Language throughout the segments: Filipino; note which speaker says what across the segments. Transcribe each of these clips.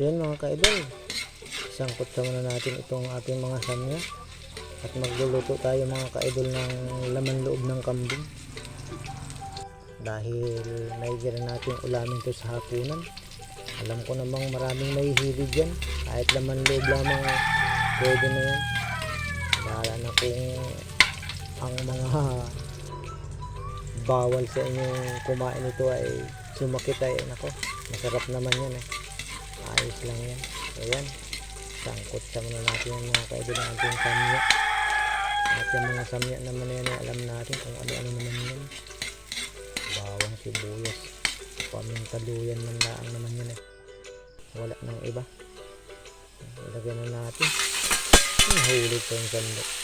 Speaker 1: So yun mga kaidol, isang kutsa muna natin itong ating mga samya at magluluto tayo mga kaidol ng laman loob ng kambing. Dahil naigira natin ulamin to sa hapunan. Alam ko namang maraming may hilig dyan. Kahit laman loob lamang pwede na yan. Bahala na kung ang mga bawal sa inyong kumain ito ay sumakit ay nako masarap naman yan eh ayos lang yan. So yan sangkot sa muna natin yung mga kaidol ng ating samya. At yung mga samya naman na yan alam natin kung ano-ano naman yan bawang sibuyas. Pamintaluyan man laang naman yan eh. Wala nang iba. Ilagyan na natin. Nahulog pa yung sandok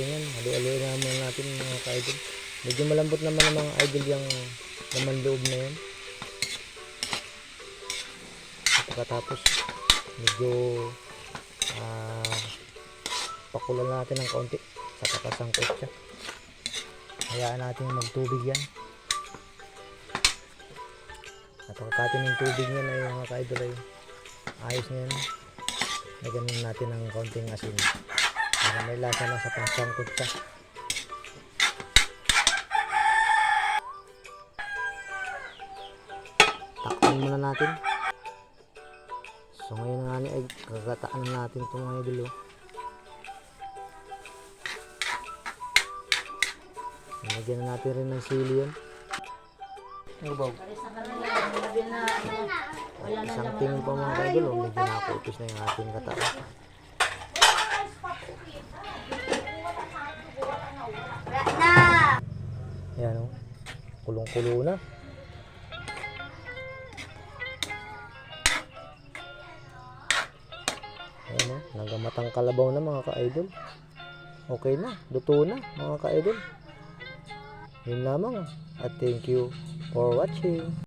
Speaker 1: natin yan, halo-halo naman natin mga ka-idol. Medyo malambot naman ang mga idol yung laman loob na yan. At pagkatapos, medyo ah pakulan natin ng kaunti sa kakasangkot siya. Hayaan natin magtubig yan. At pagkakatin ng tubig niyan ay mga ka-idol ay ayos na yan. Lagyan natin ng kaunting asin para may lasa na sa pangsangkot siya. Takpan muna natin. So ngayon nga ay gagataan natin itong mga idol. oh. Lagyan na natin rin ng sili yan. Ano ba? Isang tingin pa mga idol. oh. Medyo nakupis na yung ating katawan. Kulong-kulo na. Ayan o. Nagamatang kalabaw na mga ka-idol. Okay na. Luto na mga ka-idol. Yun lamang. At thank you for watching.